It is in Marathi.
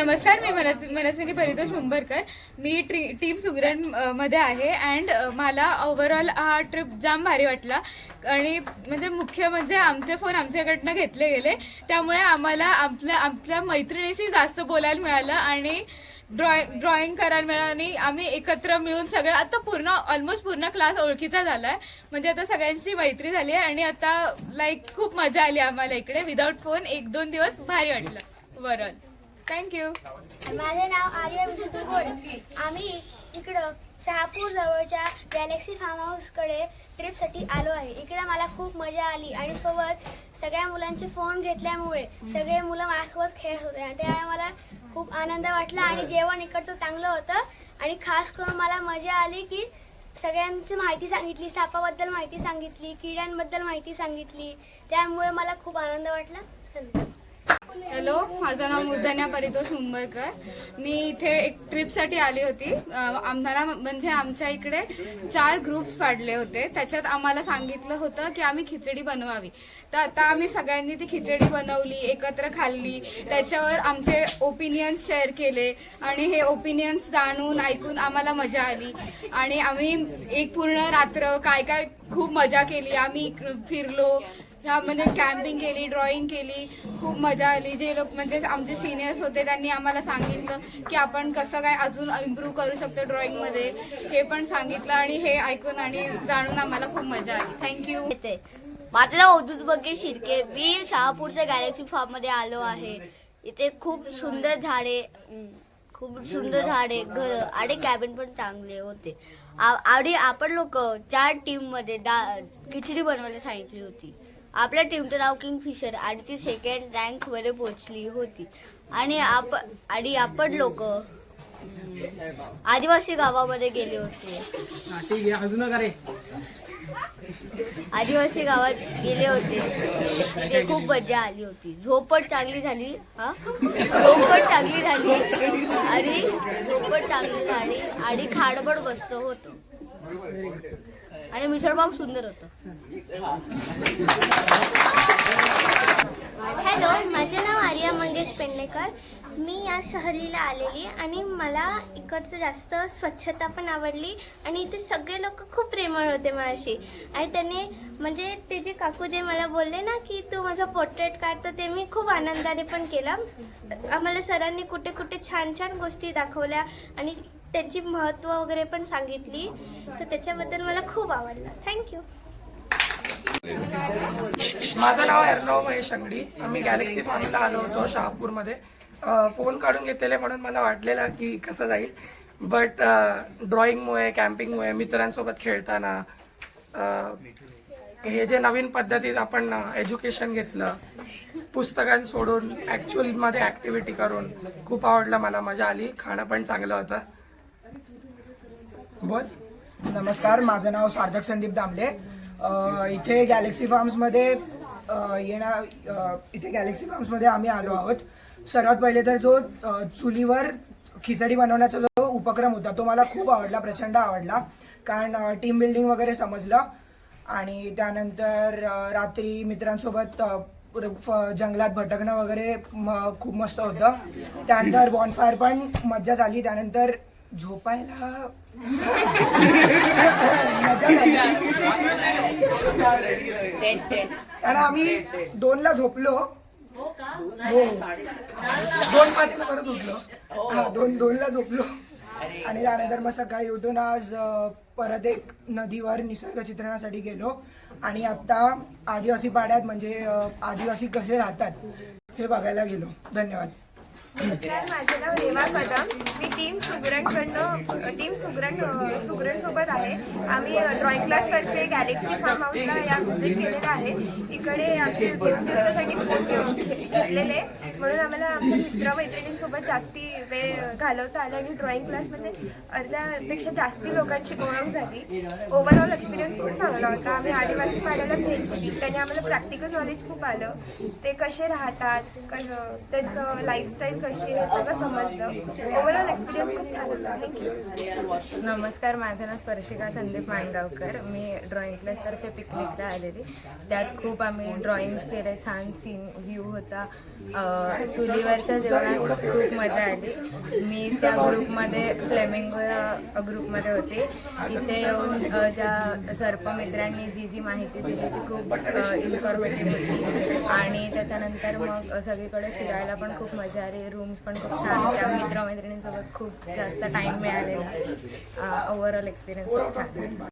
नमस्कार मी मनस मनस्विनी परितोष मुंबरकर. मी ट्री टीम सुगरणमध्ये आहे अँड मला ओव्हरऑल हा ट्रिप जाम भारी वाटला. आणि म्हणजे मुख्य म्हणजे आमचे फोन आमच्याकडनं घेतले गेले. त्यामुळे आम्हाला आपल्या आपल्या मैत्रिणीशी जास्त बोलायला मिळालं आणि ड्रॉइ ड्रॉइंग करायला मिळालं. आणि आम्ही एकत्र मिळून सगळं आता पूर्ण ऑलमोस्ट पूर्ण क्लास ओळखीचा झाला आहे म्हणजे आता सगळ्यांची मैत्री झाली आहे आणि आता लाईक खूप मजा आली आम्हाला इकडे. विदाऊट फोन एक दोन दिवस भारी वाटलं. ओव्हरऑल थँक्यू माझे नाव आर्य विष्णू गोड आम्ही इकडं शहापूर जवळच्या गॅलेक्सी फार्म हाऊसकडे ट्रिपसाठी आलो आहे. इकडे मला खूप मजा आली आणि सोबत सगळ्या मुलांचे फोन घेतल्यामुळे सगळे मुलं माझ्यासोबत खेळत होते आणि त्यामुळे मला खूप आनंद वाटला आणि जेवण इकडचं चांगलं होतं आणि खास करून मला मजा आली की सगळ्यांची माहिती सांगितली सापाबद्दल माहिती सांगितली किड्यांबद्दल माहिती सांगितली. त्यामुळे मला खूप आनंद वाटला. धन्यवाद हॅलो माझं नाव मुर्धन्या परितोष मुंबईकर. मी इथे एक ट्रिपसाठी आली होती. आम्हाला म्हणजे आमच्या इकडे चार ग्रुप्स पाडले होते. त्याच्यात आम्हाला सांगितलं होतं की आम्ही खिचडी बनवावी. तर आता आम्ही सगळ्यांनी ती खिचडी बनवली एकत्र खाल्ली. त्याच्यावर आमचे ओपिनियन्स शेअर केले आणि हे ओपिनियन्स जाणून ऐकून आम्हाला मजा आली. आणि आम्ही एक पूर्ण रात्र काय काय खूप मजा केली. आम्ही फिरलो फिरलो म्हणजे कॅम्पिंग केली ड्रॉइंग केली. खूप मजा आली. जे लोक म्हणजे आमचे सिनियर्स होते त्यांनी आम्हाला सांगितलं की आपण कसं काय अजून इम्प्रूव्ह करू शकतो ड्रॉइंगमध्ये हे पण सांगितलं आणि हे ऐकून आणि जाणून आम्हाला खूप मजा आली. थँक्यू माझं नाव अवधूत बगे शिर्के. मी शहापूरच्या गॅलेक्सी फार्ममध्ये आलो आहे. इथे खूप सुंदर झाडे खूप सुंदर झाडे घर आणि कॅबिन पण चांगले होते. आणि आपण लोक चार टीममध्ये दा खिचडी बनवायला सांगितली होती. आपल्या टीमचं नाव किंग फिशर आणि ती सेकंड रँकमध्ये पोहोचली होती. आणि आपण आणि आपण लोक आदिवासी गावामध्ये गेले होते. आदिवासी गावात गेले होते. ते खूप मजा आली होती. झोप पण चांगली झाली हा? झोप पण चांगली झाली. आणि झोप पण चांगली झाली. आणि खाड पण मस्त होतं. आणि मिसळपाव सुंदर होतं. हॅलो माझे नाव आर्या मंगेश पेंडेकर. मी या सहलीला आलेली आणि मला इकडचं जास्त स्वच्छता पण आवडली आणि इथे सगळे लोक खूप प्रेमळ होते माझ्याशी. आणि त्याने म्हणजे ते जे काकू जे मला बोलले ना की तू माझं पोर्ट्रेट काढतं ते मी खूप आनंदाने पण केलं. आम्हाला सरांनी कुठे कुठे छान छान गोष्टी दाखवल्या आणि त्याची महत्त्व वगैरे पण सांगितली. तर त्याच्याबद्दल मला खूप आवडलं. थँक्यू माझं नाव अर्णव महेश अंगडी. आम्ही गॅलेक्सी फार्मला आलो होतो शहापूरमध्ये. फोन काढून घेतलेले म्हणून मला वाटलेलं की कसं जाईल. बट ड्रॉइंगमुळे कॅम्पिंगमुळे मित्रांसोबत खेळताना हे जे नवीन पद्धतीत आपण एज्युकेशन घेतलं पुस्तकां सोडून ॲक्च्युअलमध्ये ॲक्टिव्हिटी करून खूप आवडलं मला. मजा आली. खाणं पण चांगलं होतं. बोल नमस्कार माझं नाव सार्थक संदीप दामले. इथे गॅलेक्सी फार्म्समध्ये येणार इथे गॅलेक्सी फार्म्समध्ये आम्ही आलो आहोत. सर्वात पहिले तर जो चुलीवर खिचडी बनवण्याचा जो उपक्रम होता तो मला खूप आवडला प्रचंड आवडला. कारण टीम बिल्डिंग वगैरे समजलं. आणि त्यानंतर रात्री मित्रांसोबत जंगलात भटकणं वगैरे खूप मस्त होतं. त्यानंतर बॉनफायर पण मज्जा झाली. त्यानंतर झोपायला. कारण आम्ही दोनला झोपलो. हो. दोन पाचला परत उठलो. हा दोन दोनला झोपलो. आणि त्यानंतर मग सकाळी उठून आज परत एक नदीवर निसर्ग चित्रणासाठी गेलो. आणि आता आदिवासी पाड्यात म्हणजे आदिवासी कसे राहतात हे बघायला गेलो. धन्यवाद. नमस्कार माझं नाव रेवा कदम. मी टीम सुगरणकडनं टीम सुगरण सुगरणसोबत आहे. आम्ही ड्रॉईंग क्लासतर्फे गॅलेक्सी फार्म हाऊसला या व्हिजिट केलेलं आहे. इकडे आमचे दोन दिवसासाठी फोन घेतलेले. म्हणून आम्हाला आमच्या मित्रमैत्रिणींसोबत जास्ती वेळ घालवता आला आणि ड्रॉईंग क्लासमध्ये अर्ध्यापेक्षा जास्ती लोकांची ओळख झाली. ओव्हरऑल एक्सपिरियन्स खूप चांगला होता. आम्ही आदिवासी पाड्याला भेट दिली. त्याने आम्हाला प्रॅक्टिकल नॉलेज खूप आलं. ते कसे राहतात कसं त्यांचं लाईफस्टाईल कशी हे सगळं समजलं. ओव्हरऑल एक्सपिरियन्स खूप छान होता थँक्यू नमस्कार माझं नाव स्पर्शिका संदीप माणगावकर मी ड्रॉइंग क्लासतर्फे पिकनिकला आलेली. त्यात खूप आम्ही ड्रॉइंग्स केले छान सीन व्ह्यू होता. चुलीवरच्या जेवणात खूप मजा आली. मी त्या ग्रुपमध्ये फ्लेमिंगो या ग्रुपमध्ये होते. इथे येऊन ज्या सर्पमित्रांनी जी जी माहिती दिली ती खूप इन्फॉर्मेटिव्ह होती. आणि त्याच्यानंतर मग सगळीकडे फिरायला पण खूप मजा आली. रूम्स पण खूप छान होत्या मित्रमैत्रिणींसोबत खूप जास्त टाईम मिळालेला. ओव्हरऑल एक्सपिरियन्स खूप छान